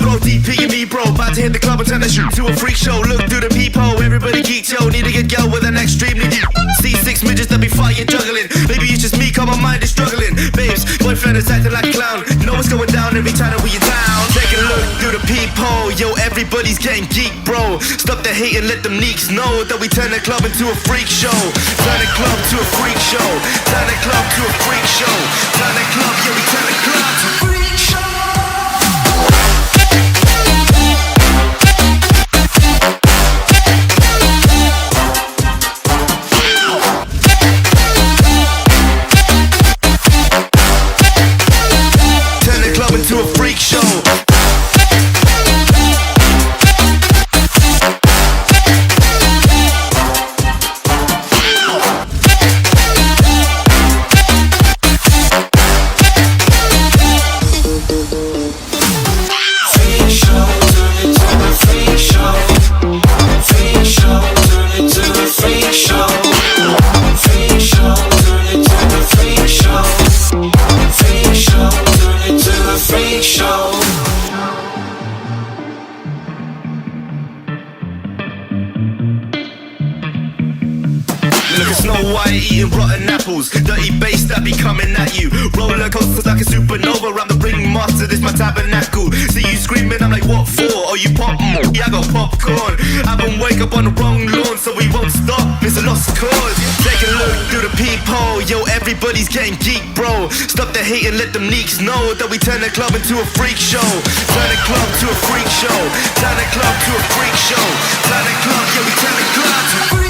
throw DP and me, bro. About to hit the club and turn the shoot to a freak show. Look through the peephole, everybody geek, yo. Need to get girl with an extremely deep. See six midgets that be fighting, juggling. Maybe it's just me, cause my mind is struggling. Babes, boyfriend is acting like a clown. Know what's going down every time that we in town. Take a look through the peephole, yo. Everybody's getting geek, bro. Stop the hate and let them leaks know that we turn the club into a freak show. Turn the club to a freak show. Turn the club to a freak show. Turn the club, yeah, we turn the club to a freak show. Look at Snow White eating rotten apples. Dirty bass that be coming at you. Roller coasters like a supernova. I'm the ringmaster, this my tabernacle. See you screaming, I'm like, what for? Oh, you pop? Yeah, I got popcorn. Haven't wake up on the wrong lawn, so we won't stop. It's a lost cause. Take a look through the peephole. Yo, everybody's getting geek, bro. Stop the hate and let them leaks know that we turn the club into a freak show. Turn the club to a freak show. Turn the club to a freak show. Turn the club, yeah, we turn the club to a freak show.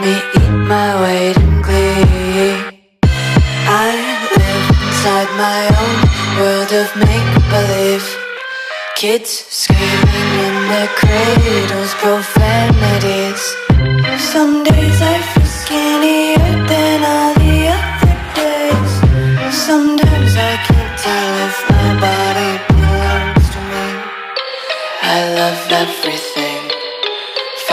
Me eat my weight in glee? I live inside my own world of make believe. Kids screaming in their cradles, profanities. Some days I feel skinnier than all the other days. Sometimes I can't tell if my body belongs to me. I love everything.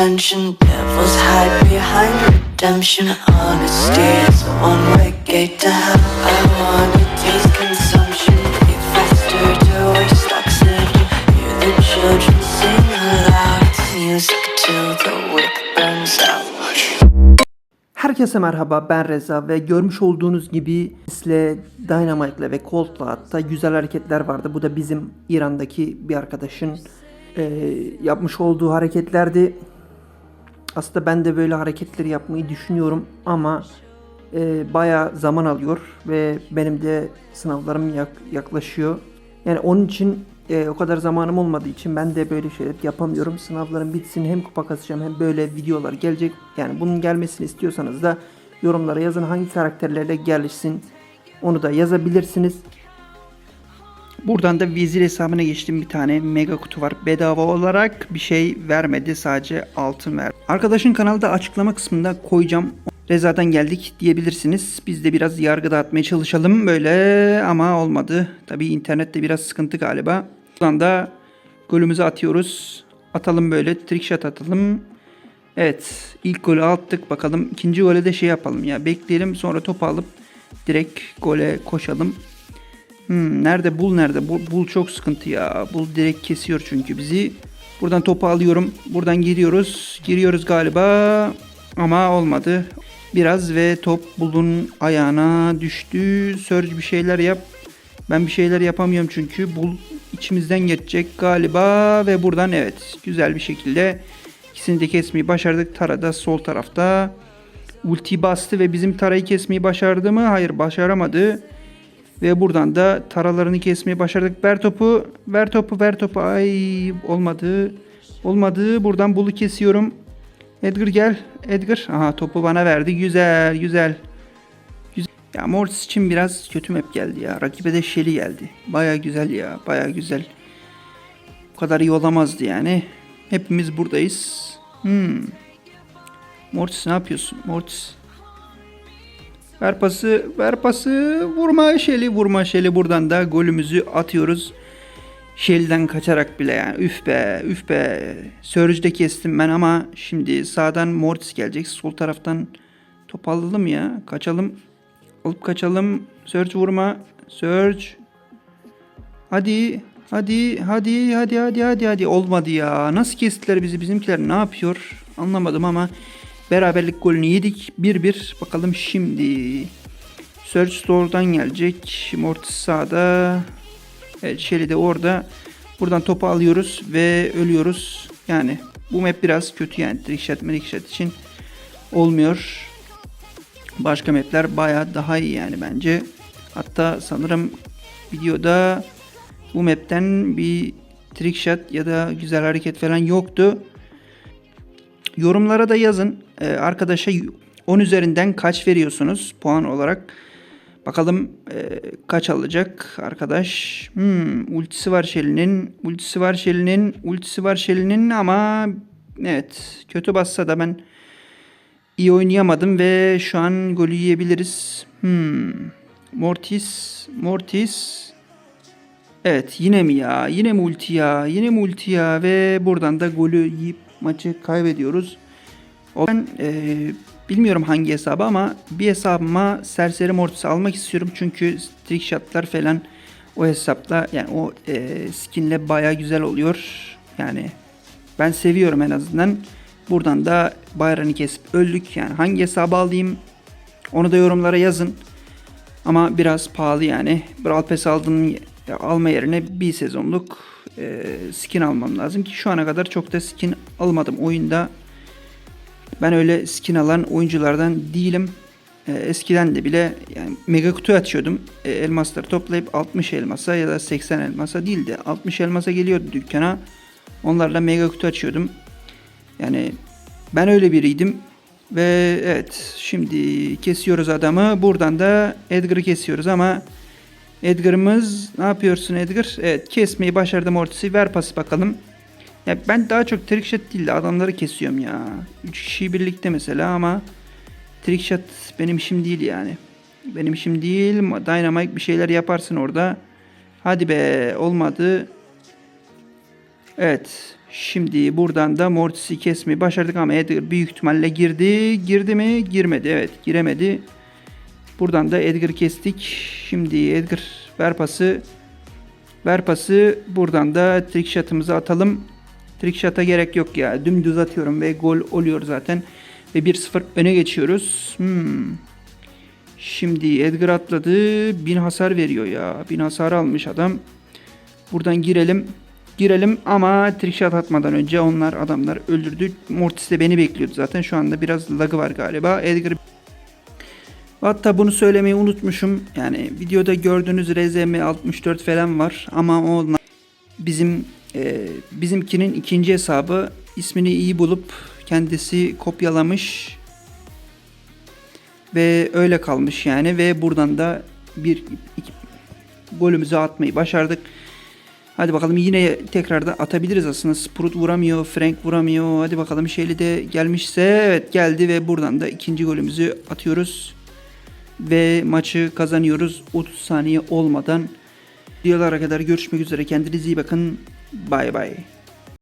Tension. Devils hide behind redemption. Honesty is a one-way gate to hell. I wanna taste consumption, breathe faster to waste oxygen. Hear the children sing aloud. Music till the wick burns out. Herkese merhaba ben Reza ve görmüş olduğunuz gibi Isle, Dynamite'le ve Colt'la hatta güzel hareketler vardı. Bu da bizim İran'daki bir arkadaşın e, yapmış olduğu hareketlerdi. Aslında ben de böyle hareketleri yapmayı düşünüyorum ama e, bayağı zaman alıyor ve benim de sınavlarım yak- yaklaşıyor. Yani onun için e, o kadar zamanım olmadığı için ben de böyle şeyler yapamıyorum. Sınavlarım bitsin hem kupa kasacağım hem böyle videolar gelecek. Yani bunun gelmesini istiyorsanız da yorumlara yazın hangi karakterlerle gelişsin onu da yazabilirsiniz. Buradan da vezir hesabına geçtim bir tane mega kutu var. Bedava olarak bir şey vermedi sadece altın ver. Arkadaşın kanalı da açıklama kısmında koyacağım. Reza'dan geldik diyebilirsiniz. Biz de biraz yargı dağıtmaya çalışalım böyle ama olmadı. Tabi internette biraz sıkıntı galiba. Buradan da golümüzü atıyoruz. Atalım böyle trickshot atalım. Evet ilk golü attık bakalım. ikinci gole de şey yapalım ya bekleyelim sonra topu alıp direkt gole koşalım. Hmm, nerede bul nerede? Bul, bul çok sıkıntı ya. Bul direkt kesiyor çünkü bizi. Buradan topu alıyorum. Buradan giriyoruz. Giriyoruz galiba. Ama olmadı. Biraz ve top bulun ayağına düştü. Surge bir şeyler yap. Ben bir şeyler yapamıyorum çünkü. Bul içimizden geçecek galiba. Ve buradan evet güzel bir şekilde ikisini de kesmeyi başardık. Tara da sol tarafta. Ulti bastı ve bizim Tara'yı kesmeyi başardı mı? Hayır başaramadı. Ve buradan da taralarını kesmeyi başardık. Ver topu, ver topu, ver topu. Ay olmadı. Olmadı. Buradan bulu kesiyorum. Edgar gel. Edgar. Aha topu bana verdi. Güzel, güzel. Güzel. Ya Mortis için biraz kötü map geldi ya. Rakibe de Shelly geldi. Baya güzel ya. Baya güzel. Bu kadar iyi olamazdı yani. Hepimiz buradayız. Hmm. Mortis ne yapıyorsun? Mortis. Ver pası, ver pası. Vurma Şeli, vurma Şeli. Buradan da golümüzü atıyoruz. Şeli'den kaçarak bile yani. Üf be, üf be. Surge'de kestim ben ama şimdi sağdan Mortis gelecek. Sol taraftan top alalım ya. Kaçalım. Alıp kaçalım. Surge vurma. Surge. Hadi. Hadi, hadi, hadi, hadi, hadi, hadi. Olmadı ya. Nasıl kestiler bizi? Bizimkiler ne yapıyor? Anlamadım ama beraberlik golünü yedik. 1-1. Bakalım şimdi. Surge Store'dan gelecek. Mortis sağda. Evet, Shelly de orada. Buradan topu alıyoruz ve ölüyoruz. Yani bu map biraz kötü yani. Trickshot, trickshot için olmuyor. Başka mapler baya daha iyi yani bence. Hatta sanırım videoda bu map'ten bir trickshot ya da güzel hareket falan yoktu. Yorumlara da yazın. Ee, arkadaşa 10 üzerinden kaç veriyorsunuz puan olarak? Bakalım e, kaç alacak arkadaş. Hmm, ultisi var Shelly'nin. Ultisi var Shelly'nin. Ultisi var Shelly'nin ama evet kötü bassa da ben iyi oynayamadım ve şu an golü yiyebiliriz. Hmm. Mortis, Mortis. Evet yine mi ya? Yine mi ulti ya? Yine mi ulti ya? Ve buradan da golü yiyip maçı kaybediyoruz. Ben e, bilmiyorum hangi hesabı ama bir hesabıma serseri mortis almak istiyorum. Çünkü trick shotlar falan o hesapla yani o e, skinle baya güzel oluyor. Yani ben seviyorum en azından. Buradan da bayrağını kesip öldük. Yani hangi hesabı alayım onu da yorumlara yazın. Ama biraz pahalı yani. Brawl Pass aldığım alma yerine bir sezonluk e, skin almam lazım ki şu ana kadar çok da skin almadım oyunda. Ben öyle skin alan oyunculardan değilim. E, eskiden de bile yani mega kutu açıyordum. E, elmasları toplayıp 60 elmasa ya da 80 elmasa değil de 60 elmasa geliyordu dükkana. Onlarla mega kutu açıyordum. Yani ben öyle biriydim. Ve evet şimdi kesiyoruz adamı. Buradan da Edgar'ı kesiyoruz ama Edgar'ımız ne yapıyorsun Edgar? Evet kesmeyi başardım ortası. Ver pası bakalım. Ya ben daha çok trickshot değil de adamları kesiyorum ya. 3 kişi birlikte mesela ama trickshot benim işim değil yani. Benim işim değil. Dynamite bir şeyler yaparsın orada. Hadi be olmadı. Evet. Şimdi buradan da Mortis'i kesmeyi başardık ama Edgar büyük ihtimalle girdi. Girdi mi? Girmedi. Evet giremedi. Buradan da Edgar kestik. Şimdi Edgar ver pası. Ver pası. Buradan da trick shot'ımızı atalım. Trick shot'a gerek yok ya. Dümdüz atıyorum ve gol oluyor zaten. Ve 1-0 öne geçiyoruz. Hmm. Şimdi Edgar atladı. 1000 hasar veriyor ya. 1000 hasar almış adam. Buradan girelim. Girelim ama trickshot atmadan önce onlar adamlar öldürdü. Mortis de beni bekliyordu zaten. Şu anda biraz lagı var galiba. Edgar Hatta bunu söylemeyi unutmuşum. Yani videoda gördüğünüz RZM 64 falan var ama o bizim e, bizimkinin ikinci hesabı ismini iyi bulup kendisi kopyalamış ve öyle kalmış yani ve buradan da bir iki golümüzü atmayı başardık. Hadi bakalım yine tekrar da atabiliriz aslında. Sprout vuramıyor, Frank vuramıyor. Hadi bakalım Shelly de gelmişse evet geldi ve buradan da ikinci golümüzü atıyoruz. Ve maçı kazanıyoruz 30 saniye olmadan. Videolara kadar görüşmek üzere. Kendinize iyi bakın. Bye bye.